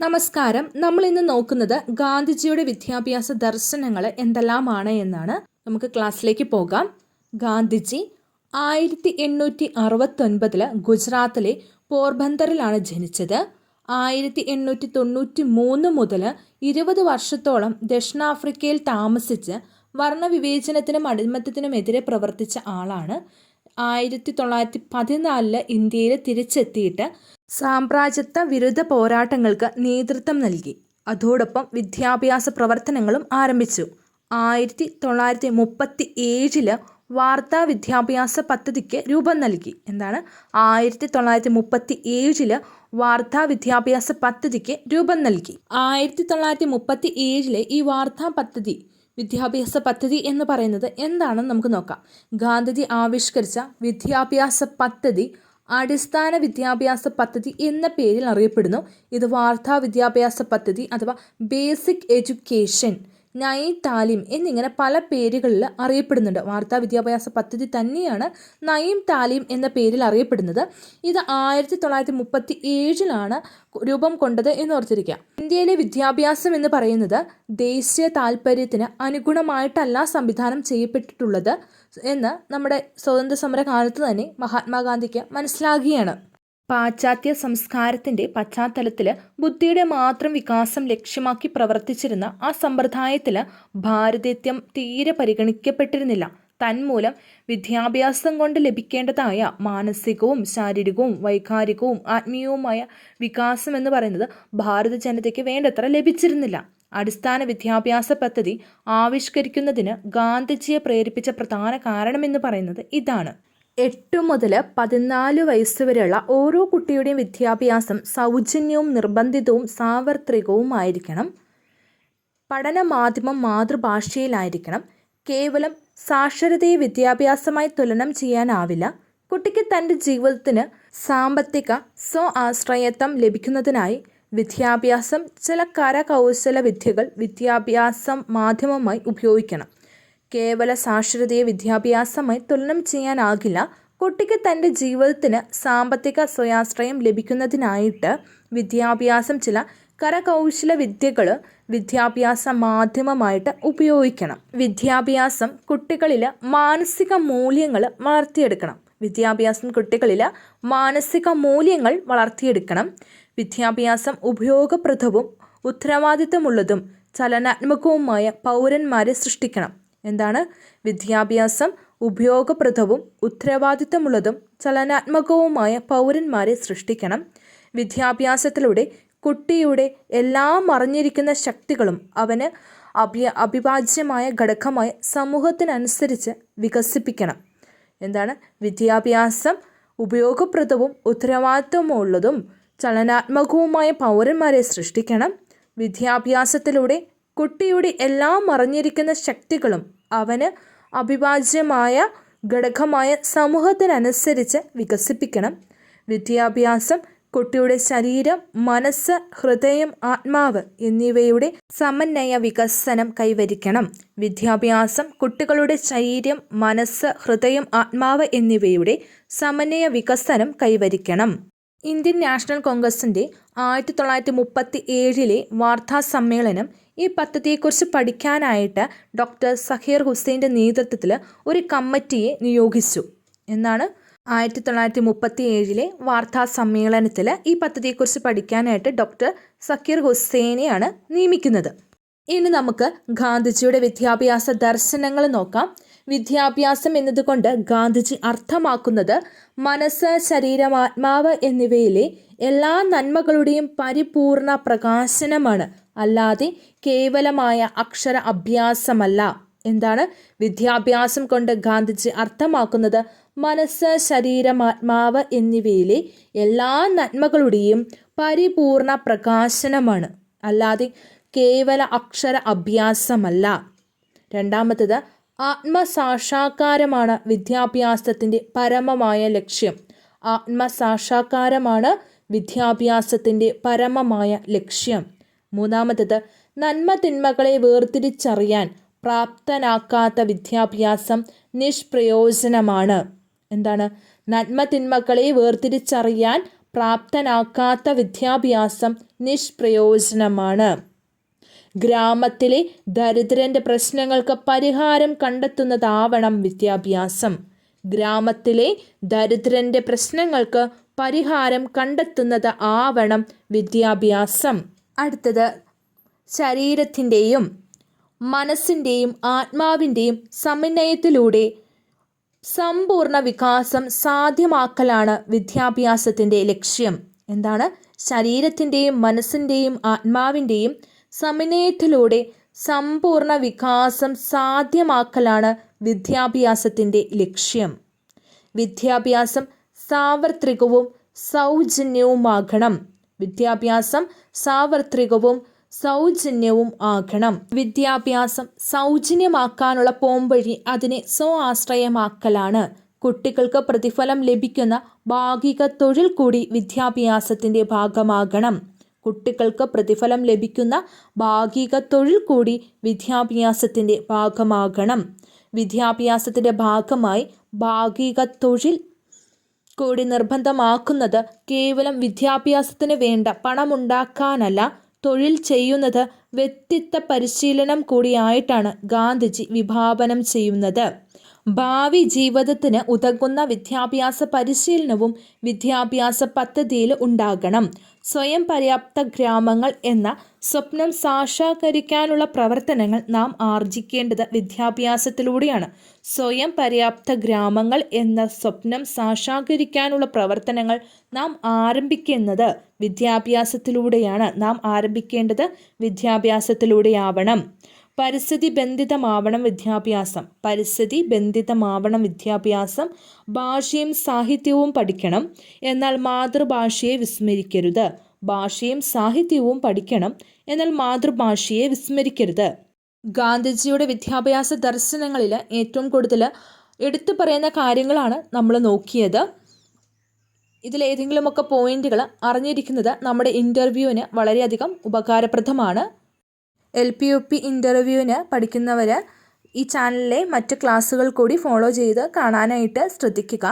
നമസ്കാരം. നമ്മൾ ഇന്ന് നോക്കുന്നത് ഗാന്ധിജിയുടെ വിദ്യാഭ്യാസ ദർശനങ്ങൾ എന്തെല്ലാമാണ് എന്നാണ്. നമുക്ക് ക്ലാസ്സിലേക്ക് പോകാം. ഗാന്ധിജി ആയിരത്തി എണ്ണൂറ്റി അറുപത്തൊൻപതിൽ ഗുജറാത്തിലെ പോർബന്തറിലാണ് ജനിച്ചത്. ആയിരത്തി എണ്ണൂറ്റി തൊണ്ണൂറ്റി മൂന്ന് മുതൽ ഇരുപത് വർഷത്തോളം ദക്ഷിണാഫ്രിക്കയിൽ താമസിച്ച് വർണവിവേചനത്തിനും അടിമത്തത്തിനുമെതിരെ പ്രവർത്തിച്ച ആളാണ്. ആയിരത്തി തൊള്ളായിരത്തി പതിനാലിൽ ഇന്ത്യയിൽ തിരിച്ചെത്തിയിട്ട് സാമ്രാജ്യത്വ വിരുദ്ധ പോരാട്ടങ്ങൾക്ക് നേതൃത്വം നൽകി. അതോടൊപ്പം വിദ്യാഭ്യാസ പ്രവർത്തനങ്ങളും ആരംഭിച്ചു. ആയിരത്തി തൊള്ളായിരത്തി മുപ്പത്തി ഏഴിൽ വാർത്താ വിദ്യാഭ്യാസ പദ്ധതിക്ക് രൂപം നൽകി. എന്താണ്? ആയിരത്തി തൊള്ളായിരത്തി മുപ്പത്തി ഏഴിൽ വാർത്താ വിദ്യാഭ്യാസ പദ്ധതിക്ക് രൂപം നൽകി. ആയിരത്തി തൊള്ളായിരത്തി മുപ്പത്തി ഏഴിലെ ഈ വാർത്താ പദ്ധതി വിദ്യാഭ്യാസ പദ്ധതി എന്ന് പറയുന്നത് എന്താണെന്ന് നമുക്ക് നോക്കാം. ഗാന്ധിജി ആവിഷ്കരിച്ച വിദ്യാഭ്യാസ പദ്ധതി അടിസ്ഥാന വിദ്യാഭ്യാസ പദ്ധതി എന്ന പേരിൽ അറിയപ്പെടുന്നു. ഇത് വാർത്താ വിദ്യാഭ്യാസ പദ്ധതി അഥവാ ബേസിക് എഡ്യൂക്കേഷൻ നൈ താലിം എന്നിങ്ങനെ പല പേരുകളിൽ അറിയപ്പെടുന്നുണ്ട്. വാർത്താ വിദ്യാഭ്യാസ പദ്ധതി തന്നെയാണ് നയിം താലിം എന്ന പേരിൽ അറിയപ്പെടുന്നത്. ഇത് ആയിരത്തി തൊള്ളായിരത്തി മുപ്പത്തി ഏഴിലാണ് രൂപം കൊണ്ടത് എന്ന് ഓർത്തിരിക്കുക. ഇന്ത്യയിലെ വിദ്യാഭ്യാസം എന്ന് പറയുന്നത് ദേശീയ താല്പര്യത്തിന് അനുഗുണമായിട്ടല്ല സംവിധാനം ചെയ്യപ്പെട്ടിട്ടുള്ളത് എന്ന് നമ്മുടെ സ്വാതന്ത്ര്യ സമര കാലത്ത് തന്നെ മഹാത്മാഗാന്ധിക്ക് മനസ്സിലാകുകയാണ്. പാശ്ചാത്യ സംസ്കാരത്തിന്റെ പശ്ചാത്തലത്തിൽ ബുദ്ധിയുടെ മാത്രം വികാസം ലക്ഷ്യമാക്കി പ്രവർത്തിച്ചിരുന്ന ആ സമ്പ്രദായത്തിൽ ഭാരതീയത്വം തീരെ പരിഗണിക്കപ്പെട്ടിരുന്നില്ല. തന്മൂലം വിദ്യാഭ്യാസം കൊണ്ട് ലഭിക്കേണ്ടതായ മാനസികവും ശാരീരികവും വൈകാരികവും ആത്മീയവുമായ വികാസം എന്ന് പറയുന്നത് ഭാരത ജനതയ്ക്ക് വേണ്ടത്ര ലഭിച്ചിരുന്നില്ല. അടിസ്ഥാന വിദ്യാഭ്യാസ പദ്ധതി ആവിഷ്കരിക്കുന്നതിന് ഗാന്ധിജിയെ പ്രേരിപ്പിച്ച പ്രധാന കാരണമെന്ന് പറയുന്നത് ഇതാണ്. എട്ട് മുതൽ പതിനാല് വയസ്സ് വരെയുള്ള ഓരോ കുട്ടിയുടെയും വിദ്യാഭ്യാസം സൗജന്യവും നിർബന്ധിതവും സാർവത്രികവുമായിരിക്കണം. പഠന മാധ്യമം മാതൃഭാഷയിലായിരിക്കണം. കേവലം സാക്ഷരതയെ വിദ്യാഭ്യാസമായി തുലനം ചെയ്യാനാവില്ല. കുട്ടിക്ക് തന്റെ ജീവിതത്തിന് സാമ്പത്തിക സ്വ ആശ്രയത്വം ലഭിക്കുന്നതിനായി വിദ്യാഭ്യാസം ചില കരകൗശല വിദ്യകൾ വിദ്യാഭ്യാസം മാധ്യമമായി ഉപയോഗിക്കണം. കേവല സാക്ഷരതയെ വിദ്യാഭ്യാസമായി തുലനം ചെയ്യാനാകില്ല. കുട്ടിക്ക് തന്റെ ജീവിതത്തിന് സാമ്പത്തിക സ്വയാശ്രയം ലഭിക്കുന്നതിനായിട്ട് വിദ്യാഭ്യാസം ചില കരകൗശല വിദ്യകൾ വിദ്യാഭ്യാസ മാധ്യമമായിട്ട് ഉപയോഗിക്കണം. വിദ്യാഭ്യാസം കുട്ടികളിൽ മാനസിക മൂല്യങ്ങൾ വളർത്തിയെടുക്കണം. വിദ്യാഭ്യാസം കുട്ടികളിൽ മാനസിക മൂല്യങ്ങൾ വളർത്തിയെടുക്കണം. വിദ്യാഭ്യാസം ഉപയോഗപ്രദവും ഉത്തരവാദിത്തമുള്ളതും ചലനാത്മകവുമായ പൗരന്മാരെ സൃഷ്ടിക്കണം. എന്താണ്? വിദ്യാഭ്യാസം ഉപയോഗപ്രദവും ഉത്തരവാദിത്തമുള്ളതും ചലനാത്മകവുമായ പൗരന്മാരെ സൃഷ്ടിക്കണം. വിദ്യാഭ്യാസത്തിലൂടെ കുട്ടിയുടെ എല്ലാം മറിഞ്ഞിരിക്കുന്ന ശക്തികളും അവന് അഭി അവിഭാജ്യമായ ഘടകമായി സമൂഹത്തിനനുസരിച്ച് വികസിപ്പിക്കണം. എന്താണ്? വിദ്യാഭ്യാസം ഉപയോഗപ്രദവും ഉത്തരവാദിത്വമുള്ളതും ചലനാത്മകവുമായ പൗരന്മാരെ സൃഷ്ടിക്കണം. വിദ്യാഭ്യാസത്തിലൂടെ കുട്ടിയുടെ എല്ലാം മറിഞ്ഞിരിക്കുന്ന ശക്തികളും അവന് അഭിവാജ്യമായ ഘടകമായ സമൂഹത്തിനനുസരിച്ച് വികസിപ്പിക്കണം. വിദ്യാഭ്യാസം കുട്ടിയുടെ ശരീരം മനസ്സ് ഹൃദയം ആത്മാവ് എന്നിവയുടെ സമന്വയ വികസനം കൈവരിക്കണം. വിദ്യാഭ്യാസം കുട്ടികളുടെ ശരീരം മനസ്സ് ഹൃദയം ആത്മാവ് എന്നിവയുടെ സമന്വയ വികസനം കൈവരിക്കണം. ഇന്ത്യൻ നാഷണൽ കോൺഗ്രസിന്റെ ആയിരത്തി തൊള്ളായിരത്തി മുപ്പത്തി ഏഴിലെ വാർത്താ സമ്മേളനം ഈ പദ്ധതിയെക്കുറിച്ച് പഠിക്കാനായിട്ട് ഡോക്ടർ സഹീർ ഹുസൈന്റെ നേതൃത്വത്തിൽ ഒരു കമ്മിറ്റിയെ നിയോഗിച്ചു. എന്നാണ് ആയിരത്തി തൊള്ളായിരത്തി മുപ്പത്തി ഏഴിലെ വാർത്താ സമ്മേളനത്തിൽ ഈ പദ്ധതിയെക്കുറിച്ച് പഠിക്കാനായിട്ട് ഡോക്ടർ സക്കീർ ഹുസൈനെയാണ് നിയമിക്കുന്നത്. ഇനി നമുക്ക് ഗാന്ധിജിയുടെ വിദ്യാഭ്യാസ ദർശനങ്ങൾ നോക്കാം. വിദ്യാഭ്യാസം എന്നതുകൊണ്ട് ഗാന്ധിജി അർത്ഥമാക്കുന്നത് മനസ്സ് ശരീരം ആത്മാവ് എന്നിവയിലെ എല്ലാ നന്മകളുടെയും പരിപൂർണ പ്രകാശനമാണ്. അല്ലാതെ കേവലമായ അക്ഷര അഭ്യാസമല്ല. എന്താണ്? വിദ്യാഭ്യാസം കൊണ്ട് ഗാന്ധിജി അർത്ഥമാക്കുന്നത് മനസ്സ് ശരീരം ആത്മാവ് എന്നിവയിലെ എല്ലാ നന്മകളുടെയും പരിപൂർണ പ്രകാശനമാണ്. അല്ലാതെ കേവല അക്ഷര അഭ്യാസമല്ല. രണ്ടാമത്തത് ആത്മസാക്ഷാത്കാരമാണ് വിദ്യാഭ്യാസത്തിന്റെ പരമമായ ലക്ഷ്യം. ആത്മസാക്ഷാത്കാരമാണ് വിദ്യാഭ്യാസത്തിന്റെ പരമമായ ലക്ഷ്യം. മൂന്നാമത്തത് നന്മ തിന്മകളെ വേർതിരിച്ചറിയാൻ പ്രാപ്തനാക്കാത്ത വിദ്യാഭ്യാസം നിഷ്പ്രയോജനമാണ്. എന്താണ്? നന്മ തിന്മകളെ വേർതിരിച്ചറിയാൻ പ്രാപ്തനാക്കാത്ത വിദ്യാഭ്യാസം നിഷ്പ്രയോജനമാണ്. ഗ്രാമത്തിലെ ദരിദ്രന്റെ പ്രശ്നങ്ങൾക്ക് പരിഹാരം കണ്ടെത്തുന്നതാവണം വിദ്യാഭ്യാസം. ഗ്രാമത്തിലെ ദരിദ്രന്റെ പ്രശ്നങ്ങൾക്ക് പരിഹാരം കണ്ടെത്തുന്നത് ആവണം വിദ്യാഭ്യാസം. അടുത്തത് ശരീരത്തിന്റെയും മനസ്സിന്റെയും ആത്മാവിന്റെയും സമന്വയത്തിലൂടെ സമ്പൂർണ വികാസം സാധ്യമാക്കലാണ് വിദ്യാഭ്യാസത്തിന്റെ ലക്ഷ്യം. എന്താണ്? ശരീരത്തിന്റെയും മനസ്സിന്റെയും ആത്മാവിന്റെയും സമന്വയത്തിലൂടെ സമ്പൂർണ വികാസം സാധ്യമാക്കലാണ് വിദ്യാഭ്യാസത്തിന്റെ ലക്ഷ്യം. വിദ്യാഭ്യാസം സാർവത്രികവും സൗജന്യവുമാകണം. വിദ്യാഭ്യാസം സാർവത്രികവും സൗജന്യവും ആകണം. വിദ്യാഭ്യാസം സൗജന്യമാക്കാനുള്ള പോംവഴി അതിനെ സ്വാശ്രയമാക്കലാണ് കുട്ടികൾക്ക് പ്രതിഫലം ലഭിക്കുന്ന ഭാഗിക തൊഴിൽ കൂടി വിദ്യാഭ്യാസത്തിന്റെ ഭാഗമാകണം. കുട്ടികൾക്ക് പ്രതിഫലം ലഭിക്കുന്ന ഭാഗിക തൊഴിൽ കൂടി വിദ്യാഭ്യാസത്തിന്റെ ഭാഗമാകണം. വിദ്യാഭ്യാസത്തിന്റെ ഭാഗമായി ഭാഗിക തൊഴിൽ കൂടി നിർബന്ധമാക്കുന്നത് കേവലം വിദ്യാഭ്യാസത്തിന് വേണ്ട പണമുണ്ടാക്കാനല്ല തൊഴിൽ ചെയ്യുന്നത് വ്യക്തിത്വ പരിശീലനം കൂടിയായിട്ടാണ് ഗാന്ധിജി വിഭാവനം ചെയ്യുന്നത്. ഭാവി ജീവിതത്തിന് ഉതകുന്ന വിദ്യാഭ്യാസ പരിശീലനവും വിദ്യാഭ്യാസ പദ്ധതിയിൽ ഉണ്ടാകണം. സ്വയം പര്യാപ്ത ഗ്രാമങ്ങൾ എന്ന സ്വപ്നം സാക്ഷാത്കരിക്കാനുള്ള പ്രവർത്തനങ്ങൾ നാം ആർജിക്കേണ്ടത് വിദ്യാഭ്യാസത്തിലൂടെയാണ്. സ്വയം പര്യാപ്ത ഗ്രാമങ്ങൾ എന്ന സ്വപ്നം സാക്ഷാത്കരിക്കാനുള്ള പ്രവർത്തനങ്ങൾ നാം ആരംഭിക്കുന്നത് വിദ്യാഭ്യാസത്തിലൂടെയാണ്. നാം ആരംഭിക്കേണ്ടത് വിദ്യാഭ്യാസത്തിലൂടെയാവണം. പരിസ്ഥിതി ബന്ധിതമാവണം വിദ്യാഭ്യാസം. പരിസ്ഥിതി ബന്ധിതമാവണം വിദ്യാഭ്യാസം. ഭാഷയും സാഹിത്യവും പഠിക്കണം. എന്നാൽ മാതൃഭാഷയെ വിസ്മരിക്കരുത്. ഭാഷയും സാഹിത്യവും പഠിക്കണം. എന്നാൽ മാതൃഭാഷയെ വിസ്മരിക്കരുത്. ഗാന്ധിജിയുടെ വിദ്യാഭ്യാസ ദർശനങ്ങളിൽ ഏറ്റവും കൂടുതൽ എടുത്തു പറയുന്ന കാര്യങ്ങളാണ് നമ്മൾ നോക്കിയത്. ഇതിലേതെങ്കിലുമൊക്കെ പോയിന്റുകൾ അറിഞ്ഞിരിക്കുന്നത് നമ്മുടെ ഇന്റർവ്യൂവിന് വളരെയധികം ഉപകാരപ്രദമാണ്. എൽ പി യു പി ഇന്റർവ്യൂവിന് പഠിക്കുന്നവർ ഈ ചാനലിലെ മറ്റ് ക്ലാസ്സുകൾ കൂടി ഫോളോ ചെയ്ത് കാണാനായിട്ട് ശ്രദ്ധിക്കുക.